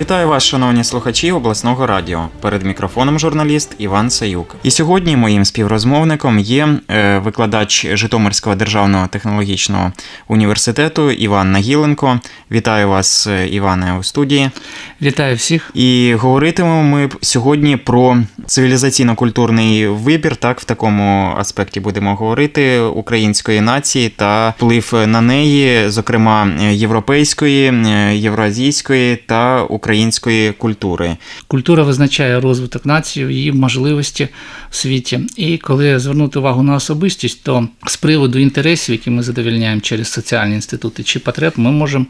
Вітаю вас, шановні слухачі обласного радіо. Перед мікрофоном журналіст Іван Саюк. І сьогодні моїм співрозмовником є е, викладач Житомирського державного технологічного університету Іван Нагіленко. Вітаю вас, е, Іване, у студії. Вітаю всіх. І говоритимемо ми сьогодні про цивілізаційно-культурний вибір. Так, в такому аспекті будемо говорити української нації та вплив на неї, зокрема європейської, е, євроазійської та української культури. Культура визначає розвиток нації, її можливості в світі. І коли звернути увагу на особистість, то з приводу інтересів, які ми задовільняємо через соціальні інститути чи потреб, ми можемо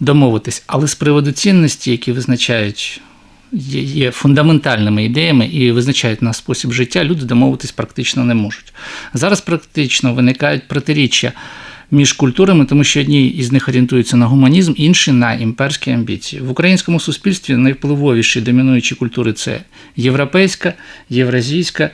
домовитись. Але з приводу цінності, які визначають. Є фундаментальними ідеями і визначають наш спосіб життя, люди домовитись практично не можуть. Зараз практично виникають протиріччя між культурами, тому що одні із них орієнтуються на гуманізм, інші на імперські амбіції. В українському суспільстві найвпливовіші домінуючі культури це європейська, євразійська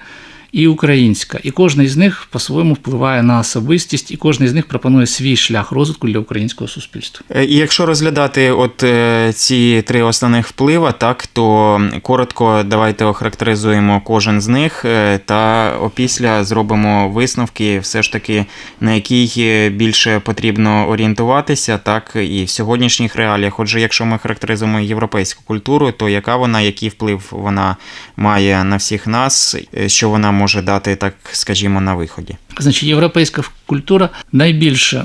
і українська. І кожна із них по-своєму впливає на особистість, і кожна із них пропонує свій шлях розвитку для українського суспільства. Е, І якщо розглядати от е, ці три основних вплива, так то коротко давайте охарактеризуємо кожен з них е, та опісля зробимо висновки, все ж таки на е, більше потрібно орієнтуватися, так і в сьогоднішніх реаліях. Отже, якщо ми характеризуємо європейську культуру, то яка вона, який вплив вона має на всіх нас, що вона може дати, так скажімо, на виході? Значить, європейська культура найбільше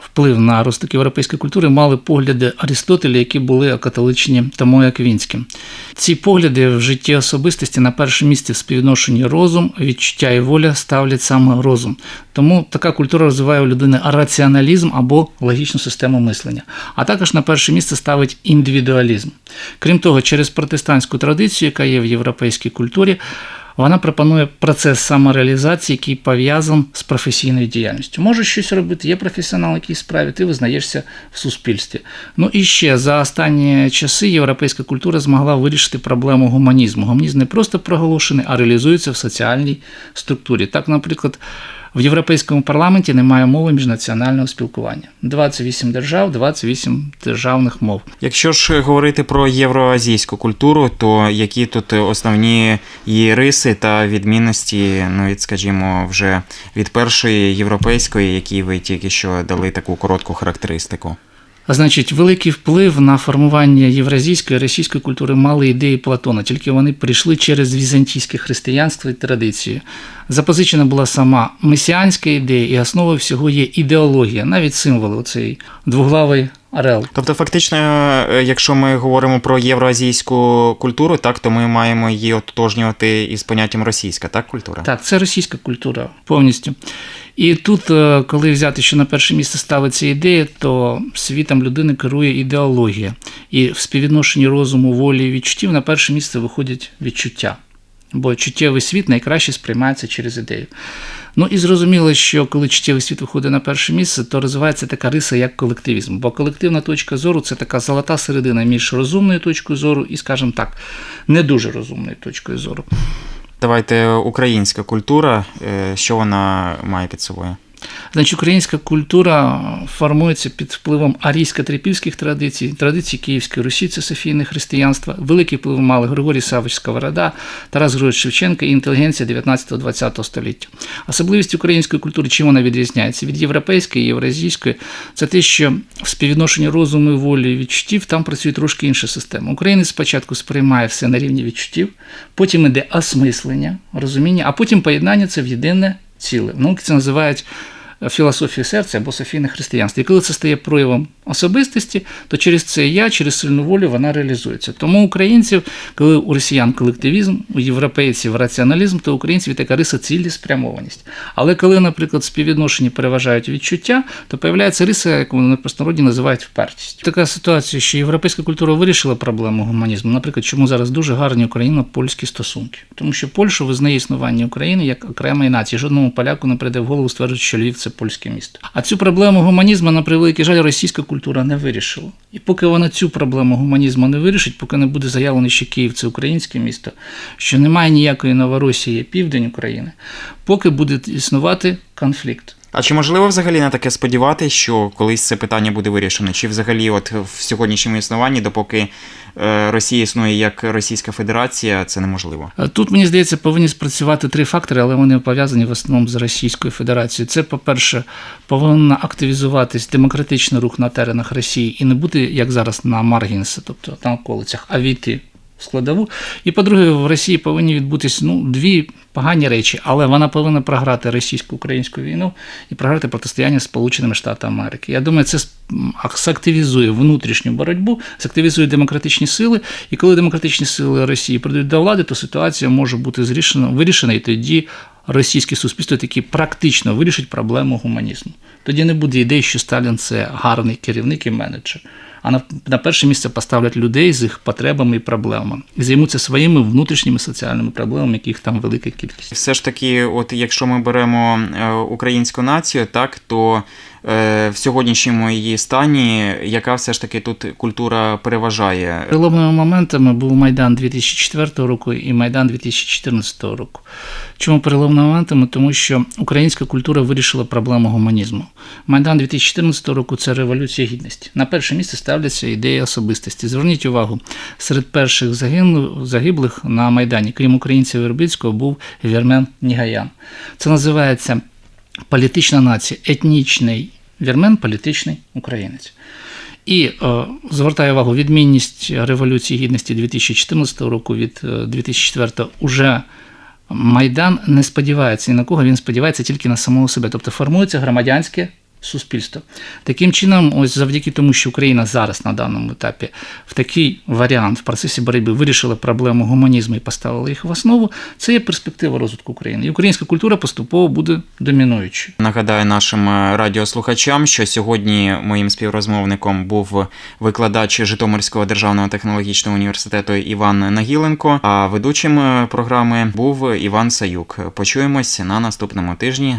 вплив на розвиток європейської культури мали погляди Аристотеля, які були окатоличені Томою Аквінським. Ці погляди в житті особистості на перше місце в співвідношенні розум, відчуття і воля ставлять саме розум. Тому така культура розвиває у людини раціоналізм або логічну систему мислення. А також на перше місце ставить індивідуалізм. Крім того, через протестантську традицію, яка є в європейській культурі, вона пропонує процес самореалізації, який пов'язаний з професійною діяльністю. Можеш щось робити, є професіонал який справі, ти визнаєшся в суспільстві. Ну і ще за останні часи європейська культура змогла вирішити проблему гуманізму. Гуманізм не просто проголошений, а реалізується в соціальній структурі. Так, наприклад. В європейському парламенті немає мови міжнаціонального спілкування. 28 держав, 28 державних мов. Якщо ж говорити про євроазійську культуру, то які тут основні її риси та відмінності, ну від, скажімо, вже від першої європейської, якій ви тільки що дали таку коротку характеристику? А значить, великий вплив на формування євразійської російської культури мали ідеї Платона, тільки вони прийшли через візантійське християнство і традицію. Запозичена була сама месіанська ідея, і основою всього є ідеологія, навіть символи оцей двуглавий орел. Тобто, фактично, е, якщо ми говоримо про євроазійську культуру, так то ми маємо її ототожнювати із поняттям російська, так, культура? Так, це російська культура повністю. І тут, е, коли взяти, що на перше місце ставиться ідея, то світом людини керує ідеологія. І в співвідношенні розуму, волі і відчуттів на перше місце виходять відчуття. Бо чуттєвий світ найкраще сприймається через ідею. Ну і зрозуміло, що коли чуттєвий світ виходить на перше місце, то розвивається така риса, як колективізм. Бо колективна точка зору це така золота середина між розумною точкою зору і, скажімо так, не дуже розумною точкою зору. Давайте українська культура, е, що вона має під собою? Значить, українська культура формується під впливом арійсько-трипільських традицій, традицій Київської Русі, це Софійне християнство. Великий вплив мали Григорій Савич Сковорода, Тарас Григорович Шевченко і інтелігенція 19-20 століття. Особливість української культури, чим вона відрізняється від європейської євразійської, це те, що в співвідношенні розуму, волі і відчуттів там працює трошки інша система. Українець спочатку сприймає все на рівні відчуттів, потім іде осмислення, розуміння, а потім поєднання це в єдине ціле. Науки це називають філософію серця або софійне християнство. І коли це стає проявом особистості, то через це я, через сильну волю вона реалізується. Тому українців, коли у росіян колективізм, у європейців раціоналізм, то українців така риса цілеспрямованість. Але коли, наприклад, співвідношення переважають відчуття, то появляється риса, яку вони простонароді називають впертість. Така ситуація, що європейська культура вирішила проблему гуманізму. Наприклад, чому зараз дуже гарні україно-польські стосунки, тому що Польща визнає існування України як окремої нації. Жодному поляку не прийде в голову стверджувати, що Львів це польське місто. А цю проблему гуманізму, на превеликий жаль, російська культура не вирішила. І поки вона цю проблему гуманізму не вирішить, поки не буде заявлено, що Київ це українське місто, що немає ніякої Новоросії, південь України, поки буде існувати конфлікт. А чи можливо взагалі на таке сподіватися, що колись це питання буде вирішено? Чи взагалі, от в сьогоднішньому існуванні, допоки е, Росія існує як Російська Федерація, це неможливо? Е, Тут, мені здається, повинні спрацювати три фактори, але вони пов'язані в основному з Російською Федерацією. Це, по-перше, повинна активізуватись демократичний рух на теренах Росії і не бути, як зараз, на маргінси, тобто на околицях, а війти складову. І по-друге, в Росії повинні відбутись ну, дві погані речі, але вона повинна програти російсько-українську війну і програти протистояння Сполученими Штатами Америки. Я думаю, це активізує внутрішню боротьбу, активізує демократичні сили. І коли демократичні сили Росії прийдуть до влади, то ситуація може бути зрішена, вирішена, і тоді російське суспільство таки практично вирішить проблему гуманізму. Тоді не буде ідеї, що Сталін це гарний керівник і менеджер. А на, на перше місце поставлять людей з їх потребами і проблемами і займуться своїми внутрішніми соціальними проблемами, яких там велика кількість. Все ж таки, от якщо ми беремо е, українську націю, так то в сьогоднішньому її стані, яка все ж таки тут культура переважає? Переломними моментами був Майдан 2004 року і Майдан 2014 року. Чому переломними моментами? Тому що українська культура вирішила проблему гуманізму. Майдан 2014 року це революція гідності. На перше місце ставляться ідеї особистості. Зверніть увагу, серед перших загиблих на Майдані, крім українця Вербицького, був Вірмен Нігаян. Це називається політична нація, етнічний вірмен, політичний українець. І е, звертаю увагу, відмінність Революції Гідності 2014 року від е, 2004 уже Майдан не сподівається ні на кого, він сподівається тільки на самого себе. Тобто формується громадянське суспільство. Таким чином, ось завдяки тому, що Україна зараз на даному етапі в такий варіант в процесі боротьби вирішила проблему гуманізму і поставила їх в основу, це є перспектива розвитку України. І українська культура поступово буде домінуючою. Нагадаю нашим е, радіослухачам, що сьогодні моїм співрозмовником був викладач Житомирського державного технологічного університету Іван Нагіленко. А ведучим е, програми був Іван Саюк. Почуємось на наступному тижні.